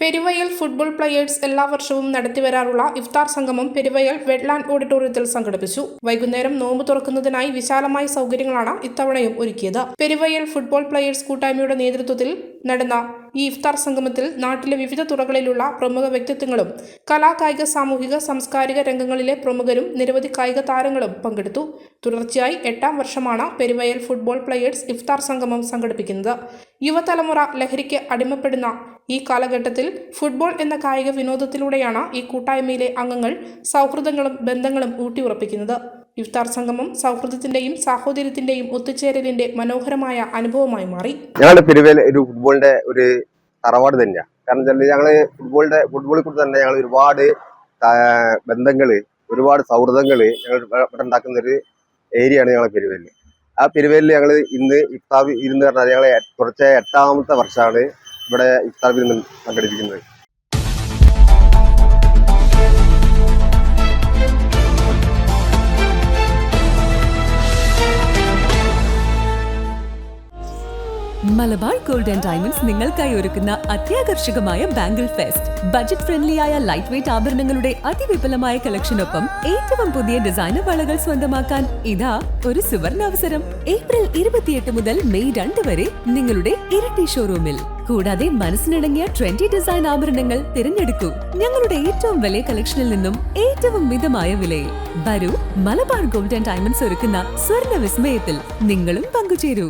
Peruvayal football players എല്ലാ വർഷവും നടത്തിവരാറുള്ള ഇഫ്താർ സംഗമം പെരുവയൽ വെഡ്ലാൻഡ് ഓഡിറ്റോറിയത്തിൽ സംഘടിപ്പിച്ചു. വൈകുന്നേരം നോമ്പ് തുറക്കുന്നതിനായി വിശാലമായ സൗകര്യങ്ങളാണ് ഇത്തവണയും ഒരുക്കിയത്. പെരുവയൽ ഫുട്ബോൾ പ്ലെയേഴ്സ് കൂട്ടായ്മയുടെ നേതൃത്വത്തിൽ നടന്ന ഈ ഇഫ്താർ സംഗമത്തിൽ നാട്ടിലെ വിവിധ തുറകളിലുള്ള പ്രമുഖ വ്യക്തിത്വങ്ങളും കലാകായിക സാമൂഹിക സാംസ്കാരിക രംഗങ്ങളിലെ പ്രമുഖരും നിരവധി കായിക താരങ്ങളും പങ്കെടുത്തു. തുടർച്ചയായി എട്ടാം വർഷമാണ് പെരുവയൽ ഫുട്ബോൾ പ്ലെയേഴ്സ് ഇഫ്താർ സംഗമം സംഘടിപ്പിക്കുന്നത്. യുവതലമുറ ലഹരിക്ക് അടിമപ്പെടുന്ന ഈ കാലഘട്ടത്തിൽ ഫുട്ബോൾ എന്ന കായിക വിനോദത്തിലൂടെയാണ് ഈ കൂട്ടായ്മയിലെ അംഗങ്ങൾ സൗഹൃദങ്ങളും ബന്ധങ്ങളും ഊട്ടിയുറപ്പിക്കുന്നത്. ഇഫ്താർ സംഗമം സൗഹൃദത്തിന്റെയും സാഹോദര്യത്തിന്റെയും ഒത്തുചേരലിന്റെ മനോഹരമായ അനുഭവമായി മാറി. ഞങ്ങളുടെ പെരുവേൽ ഒരു ഫുട്ബോളിന്റെ ഒരു തറവാട് തന്നെയാണ് കാരണം വെച്ചാൽ ഞങ്ങൾ ഫുട്ബോളിന്റെ ഫുട്ബോളിൽ കൂടി തന്നെ ഞങ്ങൾ ഒരുപാട് ബന്ധങ്ങൾ ഒരുപാട് സൗഹൃദങ്ങൾ ഞങ്ങൾ ഉണ്ടാക്കുന്ന ഒരു ഏരിയയാണ് ഞങ്ങളെ പെരുവേലിൽ ആ പെരുവേലിൽ ഞങ്ങൾ ഇന്ന് ഇഫ്താർ ഇരുന്ന് പറഞ്ഞാൽ ഞങ്ങളെ തുടർച്ചയായ എട്ടാമത്തെ വർഷമാണ് ഇവിടെ ഇഫ്താർ വിരുന്ന് സംഘടിപ്പിക്കുന്നത് മലബാർ ഗോൾഡ് ആൻഡ് ഡയമണ്ട്സ് നിങ്ങൾക്കായി ഒരുക്കുന്ന അത്യാകർഷകമായ ബാംഗിൾ ഫെസ്റ്റ്. ബജറ്റ് ഫ്രണ്ട്ലിയായ ലൈറ്റ് വെയിറ്റ് ആഭരണങ്ങളുടെ അതിവിപുലമായ കളക്ഷനൊപ്പം ഏറ്റവും പുതിയ ഡിസൈനർ വളകൾ സ്വന്തമാക്കാൻ ഇതാ ഒരു സുവർണ അവസരം ഏപ്രിൽ ഇരുപത്തിയെട്ട് മുതൽ മെയ് രണ്ട് വരെ നിങ്ങളുടെ ഇരട്ടി ഷോറൂമിൽ. കൂടാതെ മനസ്സിനിണങ്ങിയ ട്രെൻഡി ഡിസൈൻ ആഭരണങ്ങൾ തിരഞ്ഞെടുക്കൂ. ഞങ്ങളുടെ ഏറ്റവും വലിയ കളക്ഷനിൽ നിന്നും ഏറ്റവും മിതമായ വിലയിൽ വരൂ മലബാർ ഗോൾഡ് ആൻഡ് ഡയമണ്ട്സ് ഒരുക്കുന്ന സ്വർണ വിസ്മയത്തിൽ നിങ്ങളും പങ്കുചേരൂ.